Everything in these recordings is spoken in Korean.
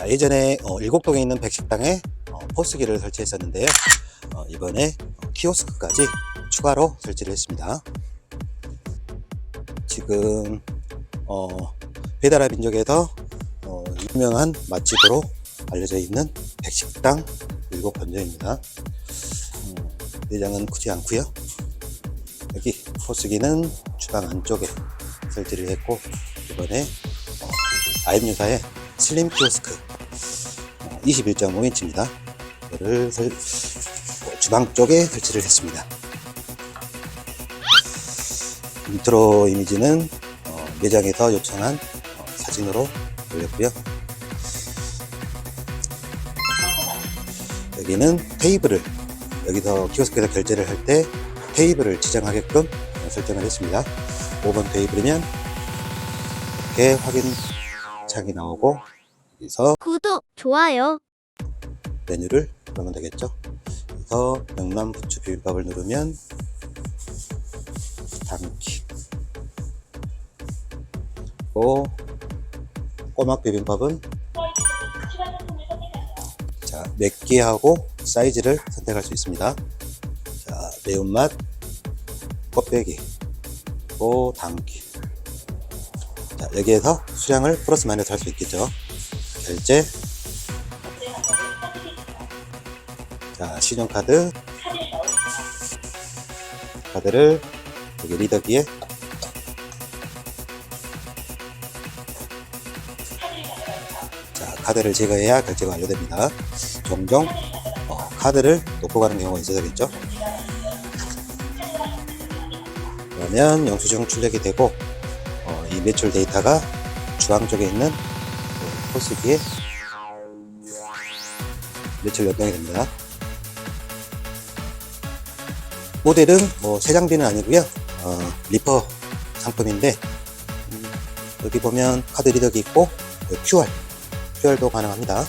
자, 예전에 어, 일곡동에 있는 백식당에 어, 포스기를 설치했었는데요. 어, 이번에 어, 키오스크까지 추가로 설치를 했습니다. 지금 어, 배달의 민족에서 어, 유명한 맛집으로 알려져 있는 백식당 일곡 번점입니다. 음, 내장은 크지 않고요. 여기 포스기는 주방 안쪽에 설치를 했고 이번에 어, 아임유사의 슬림 키오스크 21.5인치입니다. 이거를 설- 어, 주방 쪽에 설치를 했습니다. 인트로 이미지는 어, 매장에서 요청한 어, 사진으로 올렸고요. 여기는 테이블을 여기서 키오스크에서 결제를 할 때 테이블을 지정하게끔 어, 설정을 했습니다. 5번 테이블이면 이렇게 확인 창이 나오고 여기서 구독, 좋아요. 메뉴를 누르면 되겠죠. 그래서 명란 부추 비빔밥을 누르면 담기 또 꼬막 비빔밥은 자 맵기하고 사이즈를 선택할 수 있습니다. 자 매운맛 껍데기 또 담기 자 여기에서 수량을 플러스 마이너스 할 수 있겠죠. 결제 자, 신용카드. 카드를 여기 리더기에 자, 카드를 제거해야 결제가 완료됩니다. 종종 어, 카드를 놓고 가는 경우가 있어서겠죠. 그러면 영수증 출력이 되고 어, 이 매출 데이터가 주황 쪽에 있는 그 포스기에 매출 연동이 됩니다. 모델은 뭐새 장비는 아니고요. 어, 리퍼 상품인데 음, 여기 보면 카드 리더기 있고 그 QR, QR도 가능합니다.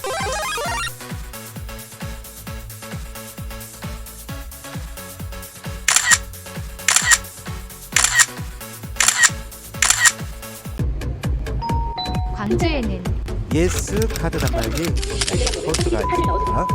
광주에는 예스 카드 단말기 포스가 있습니다.